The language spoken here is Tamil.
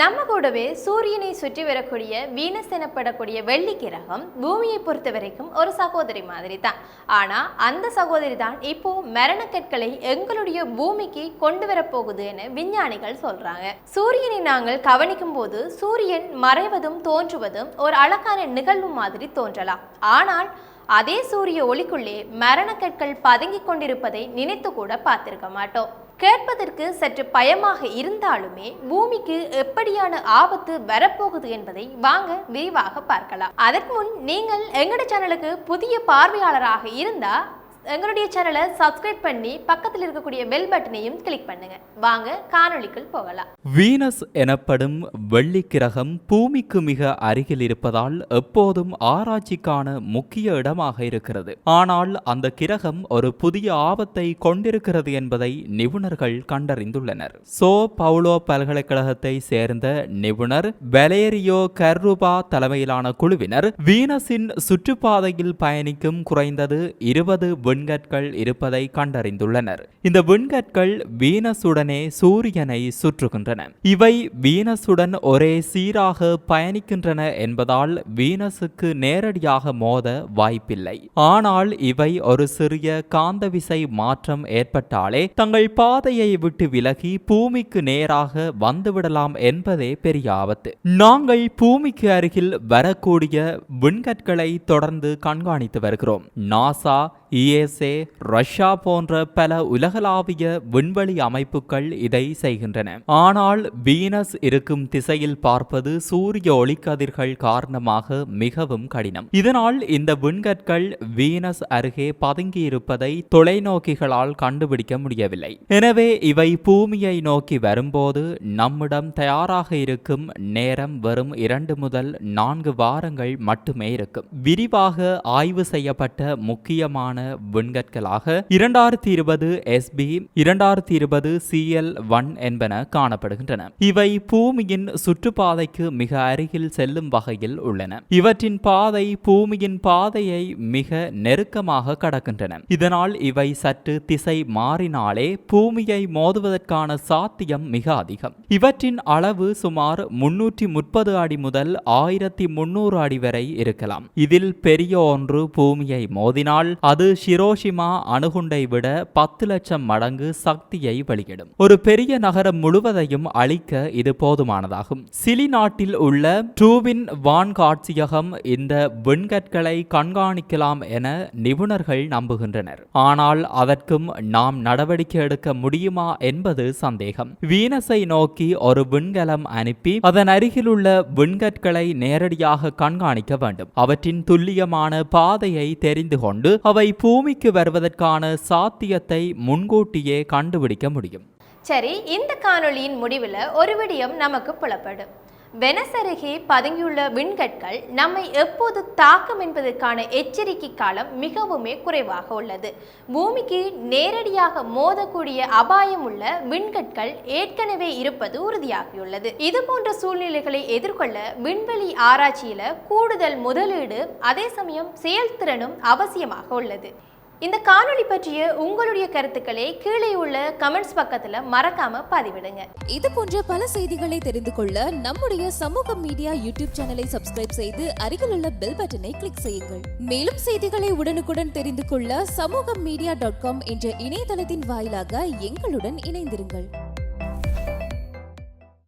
நம்ம கூடவே சூரியனை சுற்றி வரக்கூடிய வீனஸ் எனப்படக்கூடிய வெள்ளி கிரகம் பூமியை பொறுத்த வரைக்கும் ஒரு சகோதரி மாதிரி தான் ஆனால் அந்த சகோதரி தான் இப்போ மரணக்கற்களை எங்களுடைய பூமிக்கு கொண்டு வரப்போகுதுன்னு விஞ்ஞானிகள் சொல்றாங்க. சூரியனை நாங்கள் கவனிக்கும் போது சூரியன் மறைவதும் தோன்றுவதும் ஒரு அழகான நிகழ்வு மாதிரி தோன்றலாம். ஆனால் அதே சூரிய ஒளிக்குள்ளே மரணக்கற்கள் பதுங்கிக் கொண்டிருப்பதை நினைத்து கூட பார்த்திருக்க மாட்டோம். கேட்பதற்கு சற்று பயமாக இருந்தாலுமே பூமிக்கு எப்படியான ஆபத்து வரப்போகுது என்பதை வாங்க விரிவாக பார்க்கலாம். அதற்கு முன் நீங்கள் எங்களோட சேனலுக்கு புதிய பார்வையாளராக இருந்தா எங்களுடைய சேனலை சப்ஸ்கிரைப் பண்ணி பக்கத்தில் இருக்கக்கூடிய பெல் பட்டனையும் கிளிக் பண்ணுங்க. வாங்க காணொளிக்குள் போகலாம். வீனஸ் எனப்படும் வெள்ளி கிரகம் பூமிக்கு மிக அருகில் இருப்பதால் எப்போதும் ஆராய்ச்சிக்கான முக்கிய இடமாக இருக்கிறது. ஆனால் அந்த கிரகம் ஒரு புதிய ஆபத்தை கொண்டிருக்கிறது என்பதை நிபுணர்கள் கண்டறிந்துள்ளனர். சோ பவுலோ பல்கலைக்கழகத்தை சேர்ந்த நிபுணர் வெலேரியோ கர்ரூபா தலைமையிலான குழுவினர் வீனஸின் சுற்றுப்பாதையில் பயணிக்கும் குறைந்தது இருபது விண்கற்கள் இருப்பதை கண்டறிந்துள்ளனர். இந்த விண்கற்கள் வீனஸுடனே சூரியனை சுற்றுகின்றன. இவை வீனஸுடன் ஒரே சீராக பயணிக்கின்றன என்பதால் வீனஸுக்கு நேரடியாக மோத வாய்ப்பில்லை. ஆனால் இவை ஒரு சிறிய காந்த விசை மாற்றம் ஏற்பட்டாலே தங்கள் பாதையை விட்டு விலகி பூமிக்கு நேராக வந்துவிடலாம் என்பதே பெரிய ஆபத்து. நாங்கள் பூமிக்கு அருகில் வரக்கூடிய விண்கற்களை தொடர்ந்து கண்காணித்து வருகிறோம். நாசா இஎஸ்ஏ ரஷ்யா போன்ற பல உலகளாவிய விண்வெளி அமைப்புகள் இதை செய்கின்றன. ஆனால் வீனஸ் இருக்கும் திசையில் பார்ப்பது சூரிய ஒளிக்கதிர்கள் காரணமாக மிகவும் கடினம். இதனால் இந்த விண்கற்கள் வீனஸ் அருகே பதுங்கியிருப்பதை தொலைநோக்கிகளால் கண்டுபிடிக்க முடியவில்லை. எனவே இவை பூமியை நோக்கி வரும்போது நம்மிடம் தயாராக இருக்கும் நேரம் வெறும் இரண்டு முதல் நான்கு வாரங்கள் மட்டுமே இருக்கும். விரிவாக ஆய்வு செய்யப்பட்ட முக்கியமான விண்கற்களாக இரண்டாயிரத்தி இருபது எஸ்பி இரண்டாயிரத்தி இருபது சிஎல் ஒன் என்பன காணப்படுகின்றன. இவை பூமியின் சுற்றுப்பாதைக்கு மிக அருகில் செல்லும் வகையில் உள்ளன. இவற்றின் பாதை பூமியின் பாதையை மிக நெருக்கமாக கடக்கின்றன. இதனால் இவை சற்று திசை மாறினாலே பூமியை மோதுவதற்கான சாத்தியம் மிக அதிகம். இவற்றின் அளவு சுமார் முன்னூற்றி முப்பது அடி முதல் ஆயிரத்தி முன்னூறு அடி வரை இருக்கலாம். இதில் பெரிய ஒன்று பூமியை மோதினால் அது ஹிரோஷிமா அணுகுண்டை விட பத்து லட்சம் மடங்கு சக்தியை வெளியிடும். ஒரு பெரிய நகரம் முழுவதையும் அழிக்க இது போதுமானதாகும். சிலி நாட்டில் உள்ள ட்ரூவின் வான் காட்சியகம் இந்த விண்கற்களை கண்காணிக்கலாம் என நிபுணர்கள் நம்புகின்றனர். ஆனால் அதற்கும் நாம் நடவடிக்கை எடுக்க முடியுமா என்பது சந்தேகம். வீனஸை நோக்கி ஒரு விண்கலம் அனுப்பி அதன் அருகிலுள்ள விண்கற்களை நேரடியாக கண்காணிக்க வேண்டும். அவற்றின் துல்லியமான பாதையை தெரிந்து கொண்டு அவை பூமிக்கு வருவதற்கான சாத்தியத்தை முன்கூட்டியே கண்டுபிடிக்க முடியும். சரி இந்த காணொளியின் முடிவில் ஒரு விடியம் நமக்கு புலப்படும். வெனஸ் அருகே பதுங்கியுள்ள விண்கற்கள் நம்மை எப்போது தாக்கும் என்பதற்கான எச்சரிக்கை காலம் மிகவுமே குறைவாக உள்ளது. பூமிக்கு நேரடியாக மோதக்கூடிய அபாயம் உள்ள விண்கற்கள் ஏற்கனவே இருப்பது உறுதியாகியுள்ளது. இது போன்ற சூழ்நிலைகளை எதிர்கொள்ள விண்வெளி ஆராய்ச்சியில கூடுதல் முதலீடு அதே சமயம் செயல்திறனும் அவசியமாக உள்ளது. இந்த காணொளி பற்றிய உங்களுடைய கருத்துக்களை கீழே உள்ள கமெண்ட்ஸ் பக்கத்துல மறக்காம பதிவிடுங்க. இது போன்ற பல செய்திகளை தெரிந்து கொள்ள நம்முடைய சமூக மீடியா யூடியூப் சேனலை சப்ஸ்கிரைப் செய்து அருகில் உள்ள பெல் பட்டனை கிளிக் செய்யுங்கள். மேலும் செய்திகளை உடனுக்குடன் தெரிந்து கொள்ள சமூக மீடியா டாட் காம் என்ற இணையதளத்தின் வாயிலாக எங்களுடன் இணைந்திருங்கள்.